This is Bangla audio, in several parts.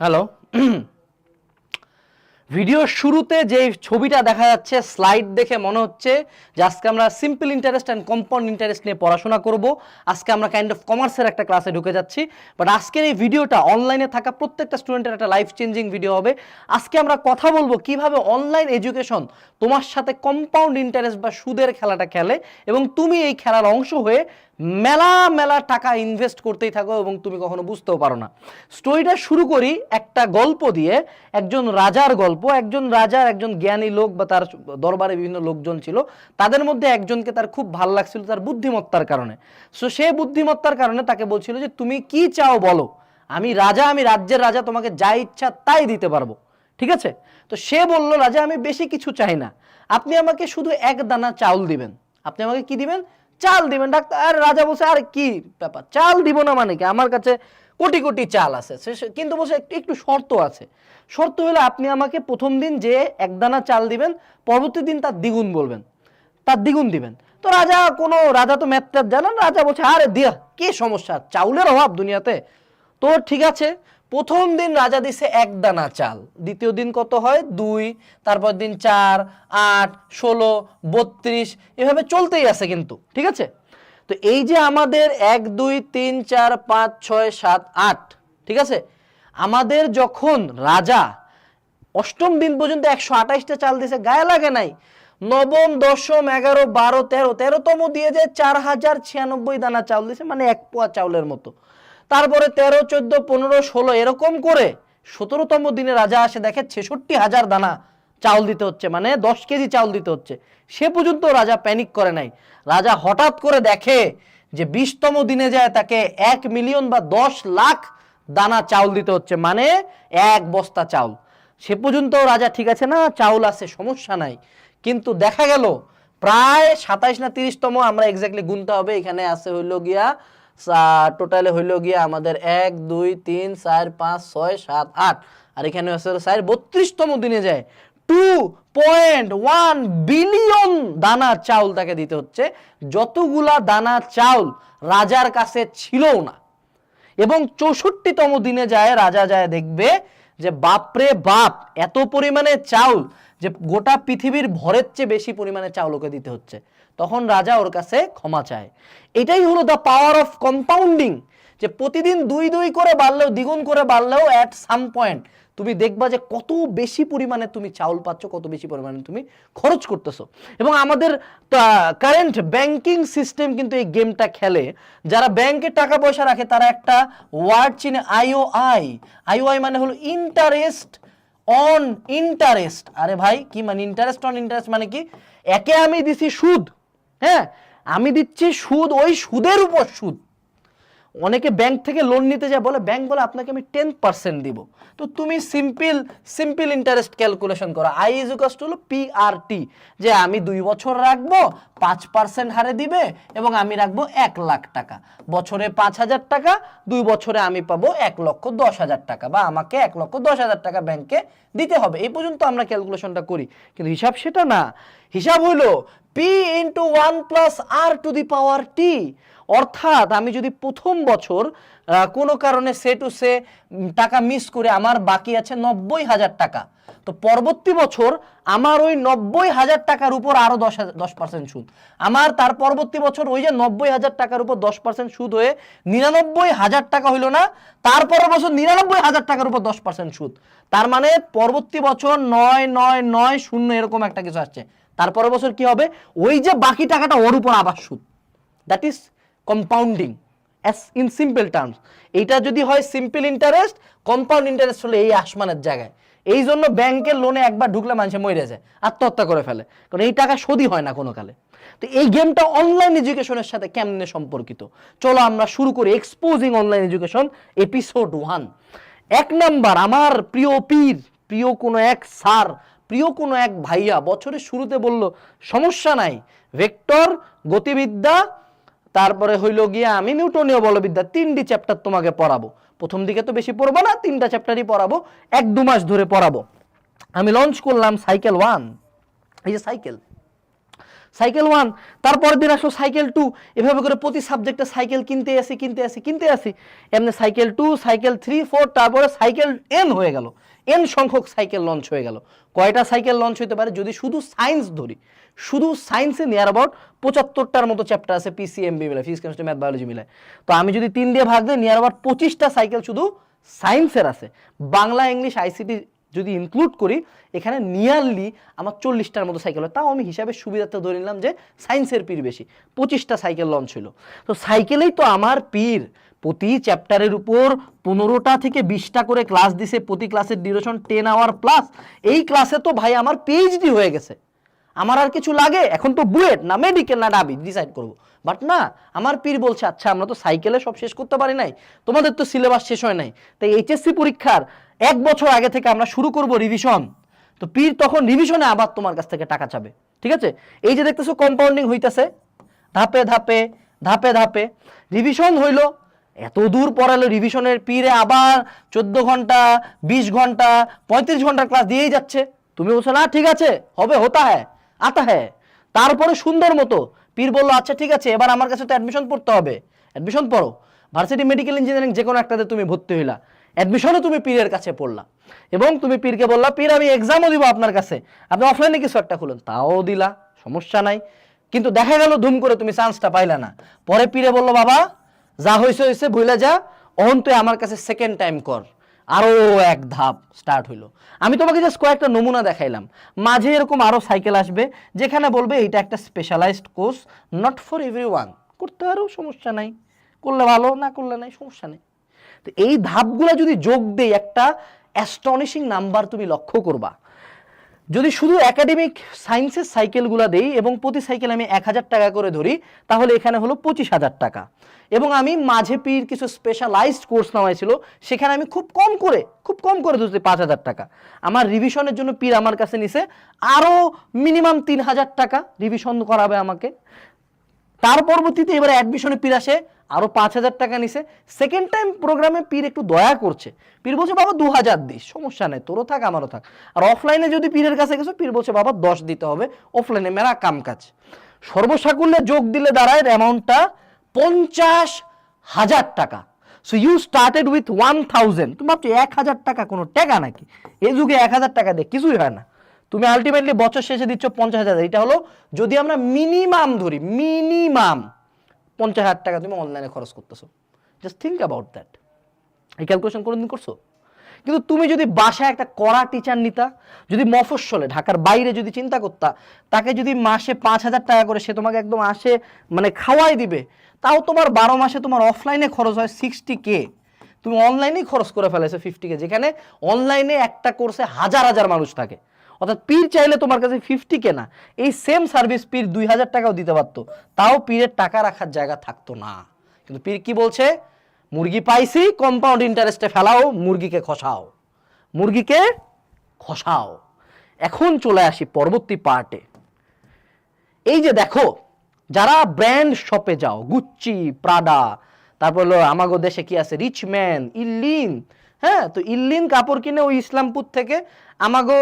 হ্যালো ভিডিওর শুরুতে যে ছবিটা দেখা যাচ্ছে স্লাইড দেখে মনে হচ্ছে যে আজকে আমরা simple interest and compound interest নিয়ে পড়াশোনা করব। আজকে আমরা কাইন্ড অফ কমার্সের একটা ক্লাসে ঢুকে যাচ্ছি। বাট আজকের এই ভিডিওটা অনলাইনে থাকা প্রত্যেকটা স্টুডেন্টের একটা লাইফ চেঞ্জিং ভিডিও হবে। আজকে আমরা কথা বলব কীভাবে অনলাইন এডুকেশন তোমার সাথে কম্পাউন্ড ইন্টারেস্ট বা সুদের খেলাটা খেলে এবং তুমি এই খেলার অংশ হয়ে মেলা মেলা টাকা ইনভেস্ট করতেই থাকো এবং তুমি কখনো বুঝতেও পারো না। স্টোরিটা শুরু করি একটা গল্প দিয়ে, একজন রাজার গল্প। একজন রাজার একজন জ্ঞানী লোক বা তার দরবারে বিভিন্ন লোকজন ছিল। তাদের মধ্যে একজনকে তার খুব ভালো লাগছিল তার বুদ্ধিমত্তার কারণে। সো সে বুদ্ধিমত্তার কারণে তাকে বলছিল যে, তুমি কি চাও বলো? আমি রাজা, আমি রাজ্যের রাজা, তোমাকে যা ইচ্ছা তাই দিতে পারব। ঠিক আছে? তো সে বলল, রাজা, আমি বেশি কিছু চাই না। আপনি আমাকে শুধু এক দানা চাউল দিবেন। আপনি আমাকে কি দিবেন? চাল দিবেন, ডাক্তার, আর রাজা বলছে, আর কি ব্যাপার? চাল দিব না মানে কি? আমার কাছে কোটি কোটি চাল আছে। কিন্তু বলছে, একটু শর্ত আছে। শর্ত হলো আপনি আমাকে প্রথম দিন যে এক দানা চাল দিবেন, পরবর্তী দিন তার দ্বিগুণ বলবেন। তার দ্বিগুণ দিবেন। তো রাজা, কোনো রাজা তো ম্যাথটার জানেন রাজা বলছে, আরে দিয়া, কি সমস্যা? চাউলের অভাব দুনিয়াতে। তো ঠিক আছে প্রথম দিন রাজা দিছে এক দানা চাল। দ্বিতীয় দিন কত হয়? দুই, তারপর দিন চার, আট, ষোলো, বত্রিশ, এভাবে চলতেই আছে কিন্তু, ঠিক আছে? তো এই যে আমাদের এক, দুই, তিন, চার, পাঁচ, ছয়, সাত, আট, ঠিক আছে? আমাদের যখন রাজা অষ্টম দিন পর্যন্ত একশো আঠাইশটা চাল দিছে, গায়ে লাগে নাই। নবম, দশম, এগারো, বারো, তেরো, তেরোতম দিয়ে যে চার হাজার ছিয়ানব্বই দানা চাউল দিছে মানে এক পোয়া চাউলের মতো। তারপরে তেরো, চোদ্দ, পনেরো, ষোলো, এরকম করে সতেরোতম দিনে রাজা আসে, দেখে ছেষট্টি হাজার দানা চাউল দিতে হচ্ছে মানে দশ কেজি চাউল দিতে হচ্ছে। সে পর্যন্ত রাজা প্যানিক করে নাই। রাজা হঠাৎ করে দেখে যে বিশতম দিনে যায় তাকে এক মিলিয়ন বা দশ লাখ দানা চাউল দিতে হচ্ছে মানে এক বস্তা চাউল। সে পর্যন্ত রাজা ঠিক আছে না, চাউল আছে, সমস্যা নাই। কিন্তু দেখা গেল, প্রায় সাতাইশ না তিরিশতম আমরা এক্স্যাক্টলি গুনতে হবে, এখানে আছে হইল গিয়া টোটালে হইল গিয়া আমাদের এক, দুই, তিন, চার, পাঁচ, ছয়, সাত, আট। আর এখানে স্যার বত্রিশতম দিনে যায়। টু পয়েন্ট ওয়ান বিলিয়ন দানা চাউল তাকে দিতে হচ্ছে। যতগুলা দানা চাউল রাজার কাছে ছিলও না। এবং চৌষট্টিতম দিনে যায়, রাজা যায়, দেখবে যে বাপরে বাপ, এত পরিমাণে চাউল যে গোটা পৃথিবীর ভরের চেয়ে বেশি পরিমাণে চাউল ওকে দিতে হচ্ছে। তখন রাজা ওর কাছে ক্ষমা চায়। এটাই হলো দ্য পাওয়ার অফ কম্পাউন্ডিং যে প্রতিদিন দুই দুই করে বাড়লেও, দ্বিগুণ করে বাড়লেও অ্যাট সাম পয়েন্ট তুমি দেখবা যে কত বেশি পরিমাণে তুমি চাউল পাচ্ছ, কত বেশি পরিমাণে তুমি খরচ করতেছো। এবং আমাদের কারেন্ট ব্যাংকিং সিস্টেম কিন্তু এই গেমটা খেলে। যারা ব্যাংকে টাকা পয়সা রাখে, তারা একটা ওয়ার্ড চিনে আইও আই আইও আই মানে হলো ইন্টারেস্ট অন ইন্টারেস্ট আরে ভাই, কি মানে ইন্টারেস্ট অন ইন্টারেস্ট মানে কি? একে আমি দিছি সুদ। হ্যাঁ আমি দিচ্ছি সুদ ওই সুদের উপর সুদ। অনেকে ব্যাংক থেকে লোন নিতে যায়, বলে ব্যাংক বলে, আপনাকে আমি টেন পার্সেন্ট দিব। তো তুমি সিম্পল সিম্পল ইন্টারেস্ট ক্যালকুলেশন করো। I is equals to PRT যে আমি দুই বছর রাখব, পাঁচ পার্সেন্ট হারে দিবে, এবং আমি রাখব এক লাখ টাকা। বছরে পাঁচ হাজার টাকা, দুই বছরে আমি পাবো এক লক্ষ দশ হাজার টাকা, বা আমাকে এক লক্ষ দশ হাজার টাকা ব্যাংকে দিতে হবে। এই পর্যন্ত আমরা ক্যালকুলেশনটা করি। কিন্তু হিসাব সেটা না। হিসাব হইল P into one plus R to the power T অর্থাৎ আমি যদি প্রথম বছর কোনো কারণে সে টু সে টাকা মিস করে আমার বাকি আছে নব্বই হাজার টাকা। তো পরবর্তী বছর আমার ওই নব্বই হাজার টাকার উপর আরও দশ দশ পার্সেন্ট সুদ। আমার তার পরবর্তী বছর ওই যে নব্বই হাজার টাকার উপর দশ পার্সেন্ট সুদ হয়ে নিরানব্বই হাজার টাকা হইল না তারপরের বছর নিরানব্বই হাজার টাকার উপর দশ পার্সেন্ট সুদ। তার মানে পরবর্তী বছর নয় নয় নয়, শূন্য এরকম একটা কিছু আসছে। তারপরের বছর কি হবে? ওই যে বাকি টাকাটা ওর উপর আবার সুদ। That is compounding as in simple terms এইটা যদি হয় সিম্পল ইন্টারেস্ট কম্পাউন্ড ইন্টারেস্ট হলে এই আসমানের জায়গায়। এই জন্য ব্যাংকের লোনে একবার ঢুকলে মানুষে মরে যায়, আত্মহত্যা করে ফেলে। কারণ এই টাকা শোধই হয় না কোনো কালে তো এই গেমটা অনলাইন এডুকেশনের সাথে কেমনে সম্পর্কিত? চলো আমরা শুরু করি exposing online education episode one এক নাম্বার আমার প্রিয় পীর, প্রিয় কোনো এক স্যার, প্রিয় কোনো এক ভাইয়া বছরের শুরুতে বলল, সমস্যা নাই ভেক্টর গতিবিদ্যা তারপরে হইল গিয়া আমি নিউটনীয় বলবিদ্যা তিনটি চ্যাপ্টার তোমাকে পড়াবো। প্রথম দিকে তো বেশি পড়ব না, তিনটা চ্যাপ্টারই পড়াবো, এক দু মাস ধরে পড়াবো। আমি লঞ্চ করলাম সাইকেল ওয়ান এই যে সাইকেল সাইকেল ওয়ান তারপরের দিন আসলো সাইকেল টু এভাবে করে প্রতি সাবজেক্টে সাইকেল কিনতে আসি কিনতে আসি কিনতে আসি। এমনি cycle two cycle three four তারপরে সাইকেল এন হয়ে গেল। এন সংখ্যক সাইকেল লঞ্চ হয়ে গেল। কয়টা সাইকেল লঞ্চ হতে পারে? যদি শুধু সায়েন্স ধরি শুধু সায়েন্সে নিয়ার অ্যাবাউট পঁচাত্তরটার মতো চ্যাপ্টার আছে পিসিএমবি মিলে ফিজিক্স কেমিস্ট্রি ম্যাথ বায়োলজি মিলে তো আমি যদি তিন দিয়ে ভাগ দিই নিয়ার অ্যাবাউট পঁচিশটা সাইকেল শুধু সায়েন্সের আছে। বাংলা ইংলিশ আইসিটি যদি ইনক্লুড করি, এখানে নিয়ারলি আমার চল্লিশটার মতো সাইকেল হয়। তাও আমি হিসাবে সুবিধার্থে ধরে নিলাম যে সায়েন্সের পীর বেশি। পঁচিশটা সাইকেল লঞ্চ হলো। তো সাইকেলেই তো আমার পীর। প্রতি চ্যাপ্টারের উপর পনেরোটা থেকে বিশটা করে ক্লাস দিছে। প্রতি ক্লাসের ডিউরেশন টেন আওয়ার প্লাস এই ক্লাসে তো ভাই আমার পিএইচডি হয়ে গেছে। আমার আর কিছু লাগে? এখন তো বুয়েট, না মেডিকেল না ডাবি ডিসাইড করব। বাট না, আমার পীর বলছে আচ্ছা আমরা তো সাইকেলে সব শেষ করতে পারি নাই। তোমাদের তো সিলেবাস শেষ হয় নাই। তাই এইচএসসি পরীক্ষার এক বছর আগে থেকে আমরা শুরু করব রিভিশন তো পীর তখন রিভিশনে আবার তোমার কাছ থেকে টাকা চাবে। ঠিক আছে? এই যে দেখতেছো কম্পাউন্ডিং হইতেছে। ধাপে ধাপে ধাপে ধাপে। রিভিশন হইল, এত দূর পড়ালো রিভিশনের পীরে আবার চোদ্দ ঘণ্টা, বিশ ঘণ্টা, পঁয়ত্রিশ ঘণ্টার ক্লাস দিয়েই যাচ্ছে। তুমি বলছো, না, ঠিক আছে, হবে, হতা হ্যাঁ আতা হ্যাঁ। তারপরে সুন্দর মতো। পীর বলল আচ্ছা ঠিক আছে, এবার আমার কাছে তো অ্যাডমিশন পড়তে হবে। অ্যাডমিশন পড়ো। ভার্সিটি মেডিকেল ইঞ্জিনিয়ারিং যে কোনো একটাতে তুমি ভর্তি হইলা। অ্যাডমিশনও তুমি পীরের কাছে পড়লা। এবং তুমি পীরকে বললা, পীর, আমি এক্সামও দিব আপনার কাছে। আপনি অফলাইনে কিছু একটা খুলুন। তাও দিলা, সমস্যা নাই। কিন্তু দেখা গেল, ধুম করে তুমি চান্সটা পাইলা না। পরে পীরে বলল, বাবা, যা হয়েছে হয়েছে ভুলে যা। অহন তুই আমার কাছে সেকেন্ড টাইম কর। আরও এক ধাপ স্টার্ট হইল। আমি তোমাকে জাস্ট কয়েকটা নমুনা দেখাইলাম। মাঝে এরকম আরও সাইকেল আসবে, যেখানে বলবে এটা একটা specialized course not for everyone করতে পারো সমস্যা নাই। করলে ভালো, না করলে নাই, সমস্যা নেই। তো এই ধাপগুলো যদি যোগ দেয় একটা অ্যাস্টনিশিং নাম্বার তুমি লক্ষ্য করবা। যদি শুধু একাডেমিক সায়েন্সের সাইকেলগুলো দেই এবং প্রতি সাইকেল আমি এক হাজার টাকা করে ধরি, তাহলে এখানে হলো পঁচিশ হাজার টাকা। এবং আমি মাঝে পির কিছু স্পেশালাইজড কোর্স নামাইছিল, সেখানে আমি খুব কম করে, খুব কম করে ধরছি পাঁচ হাজার টাকা। আমার রিভিশনের জন্য পীর আমার কাছে নিছে আরও মিনিমাম তিন হাজার টাকা রিভিশন করাবে আমাকে। তার পরবর্তীতে এবারে অ্যাডমিশনে পীর আসে আরও পাঁচ হাজার টাকা নিছে। সেকেন্ড টাইম প্রোগ্রামে পীর একটু দয়া করছে। পীর বলছে, বাবা দু হাজার দিস। সমস্যা নেই, তোরও থাক, আমারও থাক। আর অফলাইনে যদি পীরের কাছে গেছো, পীর বলছে, বাবা, দশ দিতে হবে। অফলাইনে মেরা কাম কাজ। সর্বসাকুল্যে যোগ দিলে দাঁড়ায় অ্যামাউন্টটা পঞ্চাশ হাজার টাকা। So you started with one thousand তুমি ভাবছ, এক হাজার টাকা কোনো টাকা নাকি? এই যুগে এক হাজার টাকা দিয়ে কিছুই হয় না। তুমি আলটিমেটলি বছর শেষে দিচ্ছ পঞ্চাশ হাজার। এটা হলো যদি আমরা মিনিমাম ধরি মিনিমাম পঞ্চাশ হাজার টাকা তুমি অনলাইনে খরচ করতেছো। জাস্ট থিঙ্ক অ্যাবাউট দ্যাট এই ক্যালকুলেশন কোনোদিন করছ? কিন্তু তুমি যদি বাসায় একটা কড়া টিচার নিতা, যদি মফস্বলে, ঢাকার বাইরে যদি চিন্তা করতা, তাকে যদি মাসে পাঁচ হাজার টাকা করে সে তোমাকে একদম আসে মানে খাওয়াই দিবে, তাও তোমার বারো মাসে তোমার অফলাইনে খরচ হয় সিক্সটি কে তুমি অনলাইনেই খরচ করে ফেলেছো ফিফটি কে যেখানে অনলাইনে একটা কোর্সে হাজার হাজার মানুষ থাকে। অর্থাৎ পীর চাইলে তোমার কাছে ফিফটি কেনা। এই সেম সার্ভিস পীর দুই হাজার টাকাও দিতে পারতো। তাও পীরের টাকা রাখার জায়গা থাকতো না। কিন্তু পীর কি বলছে? মুরগি পাইছি কম্পাউন্ড ইন্টারেস্টে ফেলাও, মুরগিকে খসাও। মুরগিকে খসাও। এখন চলে আসি পরবর্তী পার্টে এই যে দেখো, যারা ব্র্যান্ড শপে যাও গুচ্চি প্রাডা তারপর হলো আমাগো দেশে কি আছে? রিচম্যান ইল্লিন হ্যাঁ? তো ইল্লিন কাপড় কিনে ওই ইসলামপুর থেকে আমাগো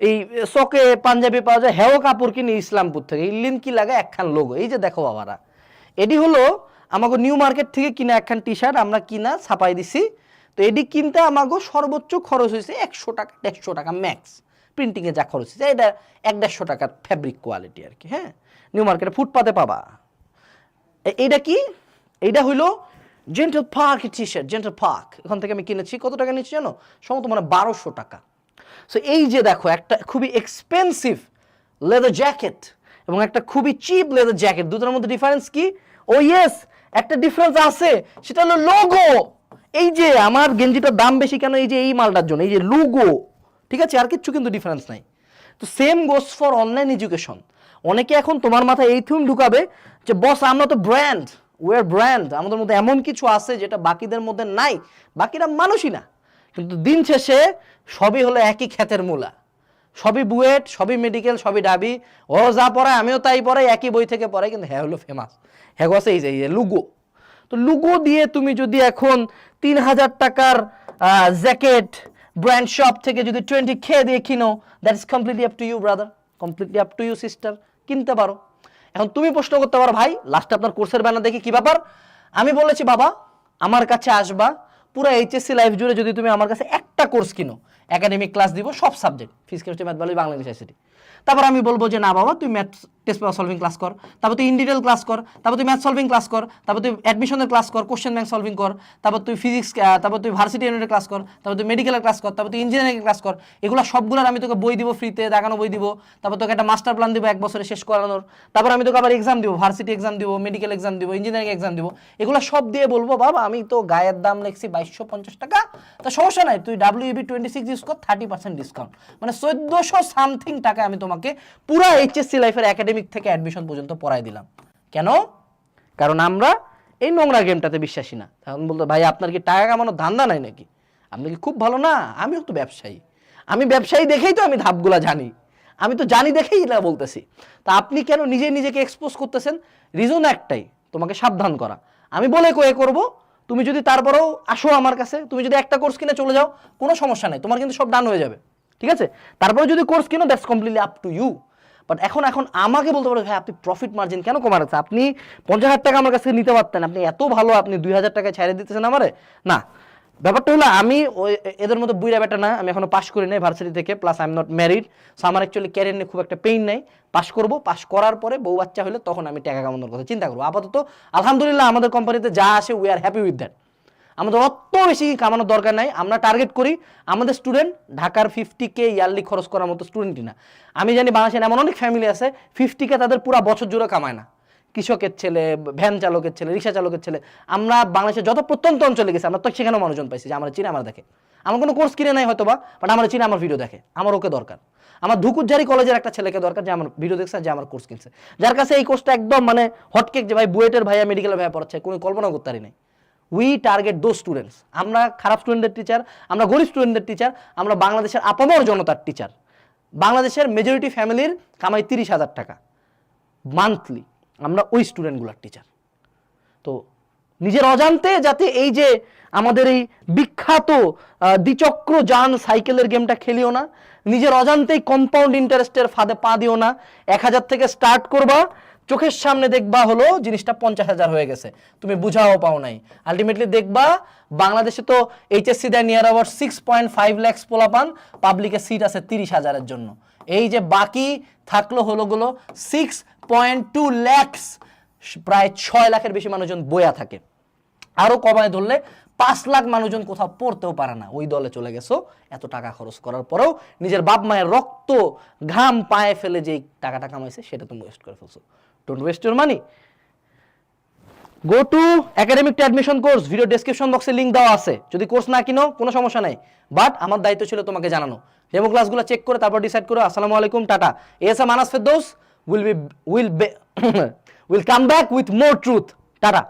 এই শকে পাঞ্জাবি পাওয়া যায়, হেও কাপড় কিনে ইসলামপুর থেকে ইল্লিন কি লাগে, একখান লোগো এই যে দেখো বাবারা। এটি হলো আমাকে নিউ মার্কেট থেকে কিনা একখান টি শার্ট আমরা কিনা ছাপাই দিছি। তো এটি কিনতে আমাকে সর্বোচ্চ খরচ হয়েছে একশো টাকা, দেড়শো টাকা ম্যাক্স প্রিন্টিংয়ে যা খরচ হয়েছে, এটা এক দেড়শো টাকার ফ্যাব্রিক কোয়ালিটি আর কি হ্যাঁ? নিউ মার্কেটে ফুটপাতে পাবা। এইটা কি? এইটা হইল জেন্টাল পার্কটি শার্ট জেন্টাল পার্ক এখান থেকে আমি কিনেছি, কত টাকা নিচ্ছি জানো? সম্ভবত মানে বারোশো টাকা। সো এই যে দেখো, একটা খুবই এক্সপেন্সিভ লেদার জ্যাকেট এবং একটা খুবই চিপ লেদার জ্যাকেট দুটোর মধ্যে ডিফারেন্স কি? ও ইয়েস একটা ডিফারেন্স আছে, সেটা হলো লোগো এই যে আমার গেঞ্জিটার দাম বেশি কেন এই যে এই মালটার জন্য? এই যে লুগো ঠিক আছে? আর কিচ্ছু কিন্তু ডিফারেন্স নাই। তো same goes for online education অনেকে এখন তোমার মাথায় এই থিম ঢুকাবে যে, বস আমরা তো ব্র্যান্ড ওয়ার ব্র্যান্ড আমাদের মধ্যে এমন কিছু আছে যেটা বাকিদের মধ্যে নাই, বাকিরা মানুষই না। কিন্তু দিন শেষে সবই হলো একই ক্ষেতের মূলা। সবই বুয়েট, সবই মেডিকেল, সবই ডাবি। ও যা পড়ায়, আমিও তাই পড়াই, একই বই থেকে পড়াই, কিন্তু হ্যাঁ হলো ফেমাস হ্যাঁ আছে এই যে লুগো। তো লুগো দিয়ে তুমি যদি এখন তিন হাজার টাকার জ্যাকেট ব্র্যান্ড শপ থেকে যদি টোয়েন্টি খেয়ে দিয়ে কিনো that is completely up to you brother completely up to you sister কিনতে পারো। এখন তুমি প্রশ্ন করতে পারো, ভাই লাস্টে আপনার কোর্সের ব্যানার দেখি কি ব্যাপার? আমি বলেছি, বাবা, আমার কাছে আসবা পুরো এইচএসসি লাইফ জুড়ে যদি তুমি আমার কাছে একটা কোর্স কিনো একাডেমিক ক্লাস দিব, সব subject physical math biology Bangla English ICT তারপর আমি বলব যে, না বাবা, তুই math test paper solving class কর, তারপর তুই ইন্ডিটেল ক্লাস কর, তারপর তুই ম্যাথ সলভিং ক্লাস কর, তারপর তুই অ্যাডমিশনের ক্লাস কর কোশ্চেন ব্যাংক সলভিং কর, তারপর তুই ফিজিক্স তারপর তুই ভার্সিটি ইউনিটের ক্লাস কর, তারপর তুই মেডিকেলের ক্লাস কর, তারপর তুই ইঞ্জিনিয়ারিং ক্লাস কর, এগুলো সবগুলোর আমি তোকে বই দিব ফ্রিতে দেখানো বই দিব, তারপর তোকে একটা মাস্টার প্ল্যান দিব এক বছরে শেষ করানোর, তারপর আমি তোকে আবার এক্সাম দিব ভার্সিটি এক্সাম দিব মেডিকেল এক্সাম দিব ইঞ্জিনিয়ারিং এক্সাম দিব, এগুলো সব দিয়ে বলব, বাবা, আমি তো গায়ের দাম লিখছি বাইশশো পঞ্চাশ টাকা, তো সমস্যা নাই, তুই W E B twenty six use কর থার্টি পার্সেন্ট ডিসকাউন্ট মানে চোদ্দোশো সামথিং টাকা আমি তোমাকে পুরো এইচএসসি লাইফের একাডেমিক থেকে অ্যাডমিশন পর্যন্ত পড়াই দিলাম। কেন? কারণ আমরা এই নোংরা গেমটাতে বিশ্বাসী না। তখন বলতো, ভাই, আপনার কি টাকা কামানোর ধান্দা নাই নাকি? আপনি কি খুব ভালো? না, আমিও তো ব্যবসায়ী। আমি ব্যবসায়ী দেখেই তো আমি ধাপগুলা জানি। আমি তো জানি দেখেই এটা বলতেছি। তা আপনি কেন নিজে নিজেকে এক্সপোজ করতেছেন? রিজন একটাই, তোমাকে সাবধান করা। আমি বলে কয়ে করব, তুমি যদি তারপরেও আসো আমার কাছে, তুমি যদি একটা কোর্স কিনে চলে যাও, কোনো সমস্যা নেই, তোমার কিন্তু সব ডান হয়ে যাবে। ঠিক আছে? তারপরে যদি কোর্স কিনো that's completely up to you but এখন এখন আমাকে বলতে পারো ভাই, আপনি প্রফিট মার্জিন কেন কমাচ্ছে আপনি পঞ্চাশ হাজার টাকা আমার কাছে নিতে পারতেন। আপনি এত ভালো, আপনি দুই হাজার টাকায় ছেড়ে দিতেছেন আমারে? না। ব্যাপারটা হলো, আমি ওই, এদের মতো বুইরা বেটা না, আমি এখনও পাশ করি নাই ভার্সিটি থেকে plus I am not married so আমার অ্যাকচুয়ালি ক্যারিয়ার নিয়ে খুব একটা পেইন নাই। পাশ করব পাশ করার পরে বউ বাচ্চা হলে তখন আমি টাকা কামানোর কথা চিন্তা করব। আপাতত, আলহামদুলিল্লাহ আমাদের কোম্পানিতে যা আসে we are happy with that আমাদের অত বেশি কামানোর দরকার নাই। আমরা টার্গেট করি আমাদের স্টুডেন্ট ঢাকার ফিফটি কে ইয়ারলি খরচ করার মতো স্টুডেন্টই না। আমি জানি বাংলাদেশের এমন অনেক ফ্যামিলি আছে ফিফটি কে তাদের পুরো বছর জুড়ে কামায় না। কৃষকের ছেলে ভ্যান চালকের ছেলে, রিক্সা চালকের ছেলে, আমরা বাংলাদেশের যত প্রত্যন্ত অঞ্চলে গেছি, আমরা তো সেখানেও মানুষজন পাইছি যে আমরা চিনে আমার দেখে। আমার কোনো কোর্স কিনে নাই হয়তো বা বাট আমার চিনে আমার ভিডিও দেখে, আমার ওকে দরকার। আমার ধুকুরঝারি কলেজের একটা ছেলেকে দরকার যে আমার ভিডিও দেখছে, যে আমার কোর্স কিনছে। যার কাছে এই কোর্সটা একদম মানে হটকেক যে ভাই বুয়েটের ভাইয়া মেডিকেলের ভাইয়া পড়াচ্ছে, কোনো কল্পনা করতে পারি নাই। উই টার্গেট দো স্টুডেন্টস আমরা খারাপ স্টুডেন্টদের টিচার আমরা গরিব স্টুডেন্টদের টিচার আমরা বাংলাদেশের আপামর জনতার টিচার বাংলাদেশের মেজরিটি ফ্যামিলির কামাই তিরিশ হাজার টাকা মান্থলি আমরা ওই স্টুডেন্টগুলোর টিচার তো নিজের অজান্তে যাতে এই যে আমাদের এই বিখ্যাত দ্বিচক্র যান সাইকেলের গেমটা খেলিও না, নিজের অজান্তেই কম্পাউন্ড ইন্টারেস্টের ফাঁদে পা দিও না, এক হাজার থেকে স্টার্ট করবা চোখের সামনে দেখবা হলো জিনিসটা পঞ্চাশ হাজার হয়ে গেছে। তুমি বুঝাও পাও নাই। আলটিমেটলি দেখবা, বাংলাদেশে তো এইচএসসি দেয় নিয়ার আবার সিক্স পয়েন্ট ফাইভ ল্যাক্স পোলাপান পাবলিকের সিট আছে তিরিশ হাজারের জন্য। এই যে বাকি থাকল হলো গুলো সিক্স পয়েন্ট টু ল্যাক্স প্রায় ছয় লাখের বেশি মানুষজন বয়া থাকে। আরও কমায় ধরলে পাঁচ লাখ মানুষজন কোথাও পড়তেও পারে না। ওই দলে চলে গেছো, এত টাকা খরচ করার পরেও নিজের বাপ মায়ের রক্ত ঘাম পায়ে ফেলে যেই টাকাটা কামাইছে, সেটা তুমি ওয়েস্ট করে ফেলছো। Don't waste your money go to academic admission course video description বক্সে লিঙ্ক দেওয়া আছে। যদি কোর্স না কিনো, কোনো সমস্যা নাই। বাট আমার দায়িত্ব ছিল তোমাকে জানানো। ডেমো ক্লাসগুলো চেক করে, তারপর ডিসাইড করো। আসসালামু আলাইকুম, tata. S M Anas Ferdous will be will will come back with more truth tata.